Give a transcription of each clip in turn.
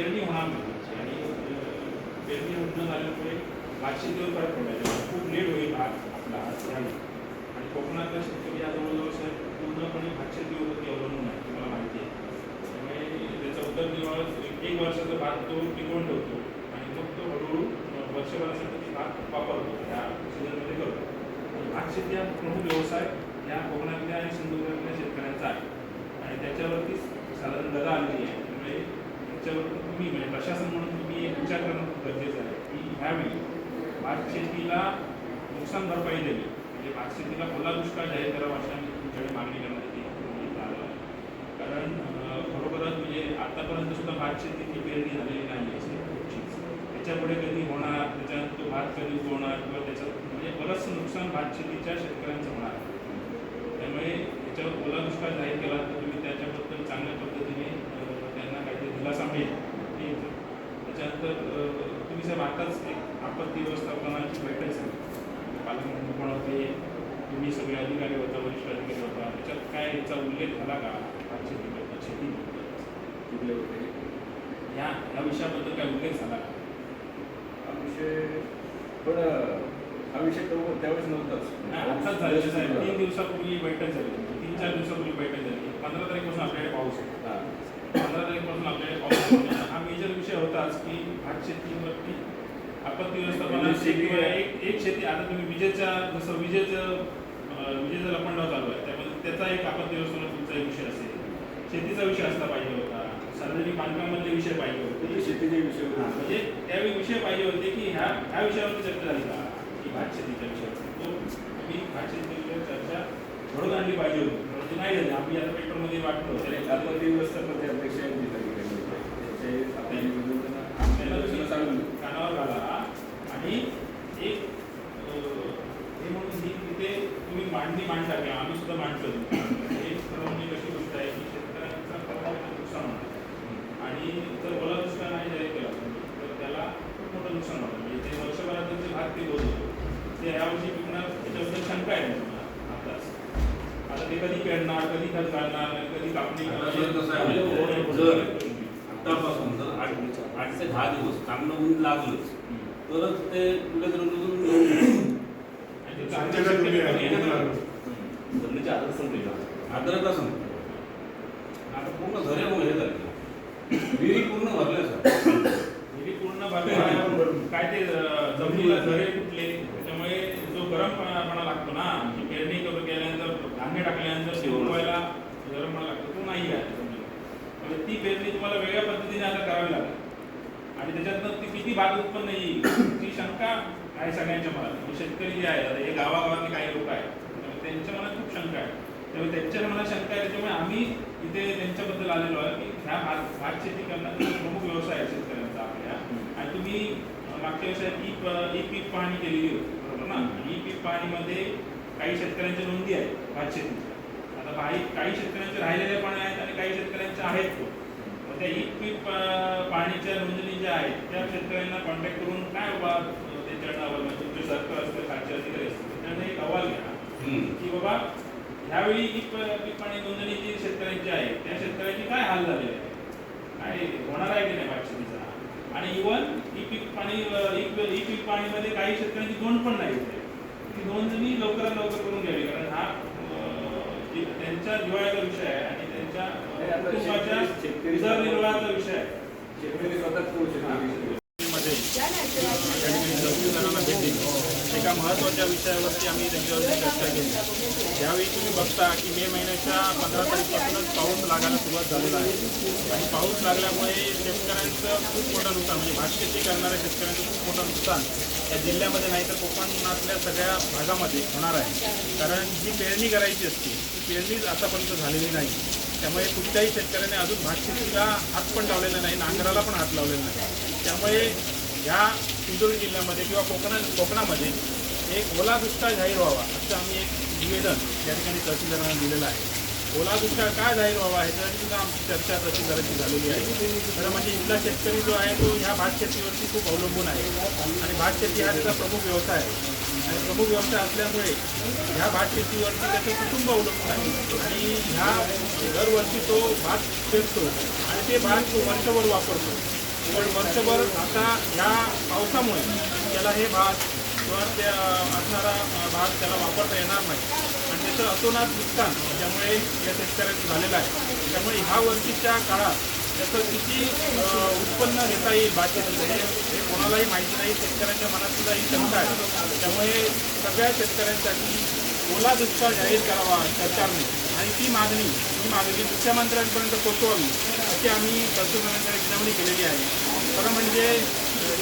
पेरणी होणार नाही आणि पेरणी होणं झाल्यामुळे भात शेतीवर फरक पडला. म्हणजे खूप लेट होईल भात आपला ह्यावेळी आणि कोकणातला शेतकरी या जवळजवळ साहेब पूर्णपणे भात शेतीवरती अवलंबून आहे तुम्हाला माहिती आहे. त्यामुळे त्याचा उदरनिर्वाह एक- एक वर्षाचा भात तो टिकवून ठेवतो. आणि मग तो हळूहळू वर्षभरासाठी ती भात वापरतो. त्या सीझनमध्ये करतो. आणि भात शेती हा प्रमुख व्यवसाय या कोकणातल्या आणि सिंधुदुर्गातल्या शेतकऱ्यांचा आहे. आणि त्याच्यावरतीच साधारण गदा आलेली आहे. त्यामुळे त्याच्यावरती तुम्ही म्हणजे प्रशासन म्हणून तुम्ही एक विचार करणं खूप गरजेचं आहे की ह्यावेळी भात शेतीला नुकसान भरपाई द्यावी म्हणजे भात शेतीला ओला दुष्काळ जाहीर करावा अशी आम्ही तुमच्याकडे मागणी करण्यात येते आहे. कारण खरोखरच म्हणजे आतापर्यंत सुद्धा भात शेतीची पेरणी झालेली नाही आहे कुठचीच. त्याच्यापुढे कधी होणार त्याच्यानंतर तो भात कधी उगवणार किंवा त्याच्यात म्हणजे बरंचसं नुकसान भात शेतीच्या शेतकऱ्यांचं होणार त्यामुळे याच्यावर ओला दुष्काळ जाहीर केला तर तुम्ही त्याच्याबद्दल चांगल्या पद्धतीने अं, त्यांना काहीतरी दिलासा मिळेल हे येतं. अं, तुम्ही साहेब आताच एक आपत्ती व्यवस्थापनाची बैठक झाली. पालकमंत्री पण होते तुम्ही सगळे अधिकारी होता वरिष्ठ अधिकारी होता. त्याच्यात काय याचा उल्लेख झाला का? शेतीबद्दल कुठले होते? ह्या ह्या विषयाबद्दल काय उल्लेख झाला का? हा विषय पण हा विषय तो त्यावेळेस नव्हताच. आत्ताच झालेलं साहेब. तीन दिवसापूर्वी बैठक झाली. तीन चार दिवसापूर्वी बैठक झाली. पंधरा तारीखपासून आपल्याकडे पाऊस आहे. पंधरा तारीखपासून आपल्याकडे पाऊस हा. मेजर विषय होताच की भात शेतीवरती आपत्ती व्यवस्थापनाची किंवा एक एक शेती आता तुम्ही विजेच्या जसं विजेचं अं, विजेचा लपंडाव चालू आहे त्यामध्ये त्याचा एक आपत्ती व्यवस्थापन तुमचा एक विषय असेल शेतीचा विषय असला पाहिजे होता. सार्वजनिक बांधकामामधले विषय पाहिजे ते होते. शेतीचे विषय हा, होते. म्हणजे त्यावेळी विषय पाहिजे होते की ह्या ह्या विषयावरती चर्चा झाली का की भात शेतीच्या विषयावर. तो मी भात शेतीच्या चर्चा घडून आणली पाहिजे होती. म्हणजे नाही झाले. आम्ही आता पेपरमध्ये वाटलो तर एक त्याला आपत्ती अध्यक्ष यांनी ठिकाणी आपल्याला कानावर घाला आणि एक हे म्हणून ही तिथे तुम्ही मांडणी मांडता किंवा आम्ही सुद्धा मांडतो हे खरं म्हणजे कशी गोष्ट आहे की शेतकऱ्यांचा प्रभाव नुकसान होणार आणि जर ओला दुष्काळ नाही जाहीर केला तर त्याला खूप मोठं नुकसान होतं. म्हणजे ते वर्षभरात जे भाग ते होत होतं ते यावर्षी पिकणार त्याच्याबद्दल शंका आहे. ते कधी पेरणार कधी खत घालणार कधी कापणी आता करणार. आहे म्हणजे आहे? ओढ- जर- जर आठ आठ ते दहा दिवस चांगलं ऊन लागलंच. तरच ते कुठे पण. जमिनीची आदर संपली आदरता संपली. आता पूर्ण झरे हे झाले. विहिरी पूर्ण भरल्या सर. विहिरी पूर्ण भरल्या काय ते जमिनीला झरे फुटले. त्याच्यामुळे जो गरमपणा लागतो ना की पेरणी करून केल्यानंतर धान्य टाकल्यानंतर शिववायला गरमपणा लागतो. तो नाही आहे. म्हणजे ती पेरणी तुम्हाला वेगळ्या पद्धतीने आता करावी लागेल. आणि त्याच्यातनं ती किती भात उत्पन्न येईल ती शंका आहे सगळ्यांच्या मनात. म्हणजे शेतकरी जे आहेत आता हे गावागावातले काही लोक आहेत. त्यांच्या मनात खूप शंका आहे. त्यामुळे त्यांच्या मनात शंका आहे त्याच्यामुळे आम्ही इथे त्यांच्याबद्दल आलेलो आहे की ह्या भात भात शेती करण्याचा जो प्रमुख व्यवसाय आहे शेतकऱ्यांचा आपल्या. आणि तुम्ही मागच्या वर्षात ई पीक पाहणी केलेली होती बरोबर ना? ई पीक पाहणीमध्ये काही शेतकऱ्यांच्या नोंदी आहेत भात शेतीच्या आता काही काही शेतकऱ्यांचे राहिलेले पण आहेत आणि काही शेतकऱ्यांचे आहेत मग त्या ई पीक पा- पाहणीच्या नोंदणी ज्या आहेत त्या शेतकऱ्यांना कॉन्टॅक्ट करून काय बाबा त्यांच्याकडनं अहवाल म्हणजे तुमचे सरकार असतील खालचे अधिकारी असतील त्यांना एक अहवाल घ्या. की बाबा ह्यावेळी ही पीक पाणी नोंदणी जी शेतकऱ्यांची आहे त्या शेतकऱ्यांची काय हाल झालेले आहे? काय होणार आहे की नाही भात शेतीचा आणि इवन ही पीक पाणी ही पीक पाणीमध्ये काही शेतकऱ्यांची नोंद पण नाही होते ती नोंदणी लवकरात लवकर करून घ्यावी. कारण हा त्यांच्या दिवाळ्याचा विषय आहे आणि त्यांच्या कुटुंबाच्या उदरनिर्वाहाचा विषय आहे. शेतकरी स्वतःच करू शकतो महत्त्वाच्या विषयावरती आम्ही त्यांच्यावरती चर्चा केली. यावेळी तुम्ही बघता की मे महिन्याच्या पंधरा तारखेपासूनच पाऊस लागायला सुरुवात झालेला आहे. आणि पाऊस लागल्यामुळे शेतकऱ्यांचं खूप मोठं नुकसान म्हणजे भातशेती करणाऱ्या शेतकऱ्यांचं खूप मोठं नुकसान या जिल्ह्यामध्ये नाही तर कोकणातल्या सगळ्या भागामध्ये होणार आहे. कारण जी पेरणी करायची असते ती पेरणीच आतापर्यंत झालेली नाही. त्यामुळे कुठल्याही शेतकऱ्याने अजून भातशेतीला हात पण लावलेला नाही नांगराला पण हात लावलेला नाही. त्यामुळे ह्या सिंधुदुर्ग जिल्ह्यामध्ये किंवा कोकणा कोकणामध्ये एक ओला दुष्काळ जाहीर व्हावा असं आम्ही एक निवेदन या ठिकाणी तहसीलदारांना दिलेलं आहे. ओला दुष्काळ काय जाहीर व्हावा ह्याच्यासाठी सुद्धा आमची चर्चा तहसीलदारांची झालेली आहे. खरं म्हणजे इथला शेतकरी जो आहे तो ह्या भात शेतीवरती खूप अवलंबून आहे. आणि भात शेती हा त्याचा प्रमुख व्यवसाय आहे. आणि प्रमुख व्यवसाय असल्यामुळे ह्या भात शेतीवरती त्याचं कुटुंब अवलंबून आहे. आणि ह्या दरवर्षी तो भात पेरतो आणि ते भात तो वर्षभर वापरतो. पण वर्षभर आता ह्या पावसामुळे त्याला हे भात किंवा त्या असणारा भाग त्याला वापरता येणार नाही. आणि त्याचं अतोनात नुकसान त्यामुळे या शेतकऱ्यांचं झालेलं आहे. त्यामुळे ह्या वर्षीच्या काळात त्याचं किती उत्पन्न घेता येईल बाकी हे कोणालाही माहिती नाही. शेतकऱ्यांच्या मनात सुद्धा ही शंका आहे. त्यामुळे सगळ्या शेतकऱ्यांसाठी ओला दुष्काळ जाहीर करावा सरकारने. आणि ती मागणी ही मागणी मुख्यमंत्र्यांपर्यंत पोहोचवावी अशी आम्ही पंतप्रधानांकडे विनवणी केलेली आहे. खरं म्हणजे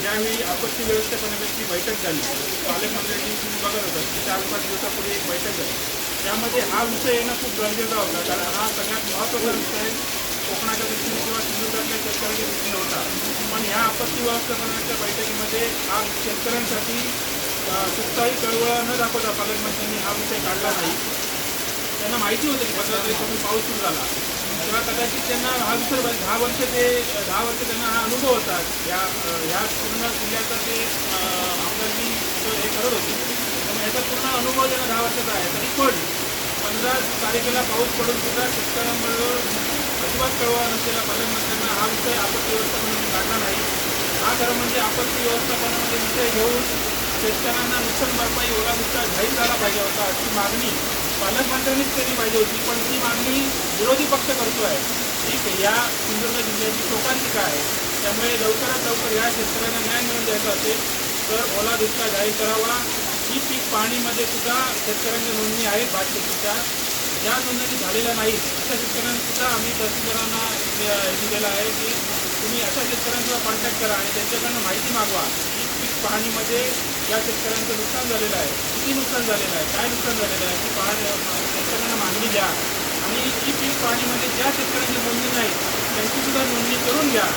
ज्यावेळी आपत्ती व्यवस्थापनाची बैठक झाली पालकमंत्र्यांनी तुम्ही बघत होता की चार पाच दिवसापूर्वी एक बैठक झाली. त्यामध्ये हा विषय येणं खूप गरजेचा होता कारण हा सगळ्यात महत्त्वाचा विषय कोकणाच्या दृष्टीने किंवा सिंधुदुर्गातल्या शेतकऱ्याच्या दृष्टीने होता. पण ह्या आपत्ती व्यवस्थापनाच्या बैठकीमध्ये हा शेतकऱ्यांसाठी अ, कुठलाही न दाखवता पालकमंत्र्यांनी हा विषय काढला नाही. त्यांना माहिती होती की पंधरा तारखेपासून पाऊस सुरू झाला. तेव्हा कदाचित त्यांना हा विसर दहा वर्ष ते दहा वर्ष त्यांना हा अनुभव होता या ह्या पूर्ण जिल्ह्याचा ते अ, हे करत होते त्यामुळे याचा पूर्ण अनुभव त्यांना दहा वर्षाचा आहे. तरी पण पंधरा तारखेला पाऊस पडून सुद्धा शेतकऱ्यांबरोबर अजिबात कळवा नसलेल्या पालकमंत्र्यांना हा विषय आपत्ती व्यवस्थापनामध्ये काढला नाही. हा खरं म्हणजे आपत्ती व्यवस्थापनामध्ये विषय घेऊन शेतकऱ्यांना नुकसान भरपाई ओला दुष्काळ जाहीर झाला पाहिजे होता अशी मागणी पालकमंत्र्यांनीच केली पाहिजे होती पण ती मागणी विरोधी पक्ष करतो आहे. ठीक आहे या सिंधुदुर्ग जिल्ह्याची शोकांतिका आहे. त्यामुळे लवकरात लवकर या शेतकऱ्यांना न्याय मिळून द्यायचा असेल तर ओला दुष्काळ जाहीर करावा. ही पीक पाहणीमध्ये सुद्धा शेतकऱ्यांच्या नोंदणी आहेत भात शेतीच्या ज्या नोंदणी झालेल्या नाहीत अशा शेतकऱ्यांना सुद्धा आम्ही तहसीलदारांना दिलेलं आहे की तुम्ही अशा शेतकऱ्यांचा कॉन्टॅक्ट करा आणि त्यांच्याकडनं माहिती मागवा. की पीक पाहणीमध्ये या शेतकऱ्यांचं नुकसान झालेलं आहे. किती नुकसान झालेलं आहे? काय नुकसान झालेलं आहे? ती पाहणी शेतकऱ्यांना मागणी द्या. आणि ही पीक पाहणीमध्ये ज्या शेतकऱ्यांची नोंदणी नाही त्यांची सुद्धा नोंदणी करून घ्या.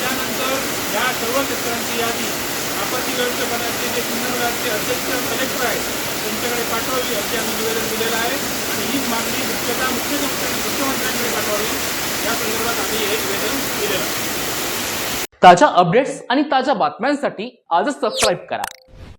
त्यानंतर या सर्व शेतकऱ्यांची यादी आपत्ती व्यवस्थापनाचे जे सिंधुदुर्गाचे अध्यक्ष कलेक्टर आहेत त्यांच्याकडे पाठवावी असे आम्ही निवेदन दिलेलं आहे. आणि हीच मागणी मुख्यतः मुख्यमंत्री मुख्यमंत्र्यांकडे पाठवावी. या संदर्भात आम्ही हे निवेदन दिलेलं आहे. ताज्या अपडेट्स आणि ताज्या बातम्यांसाठी आजच सबस्क्राईब करा.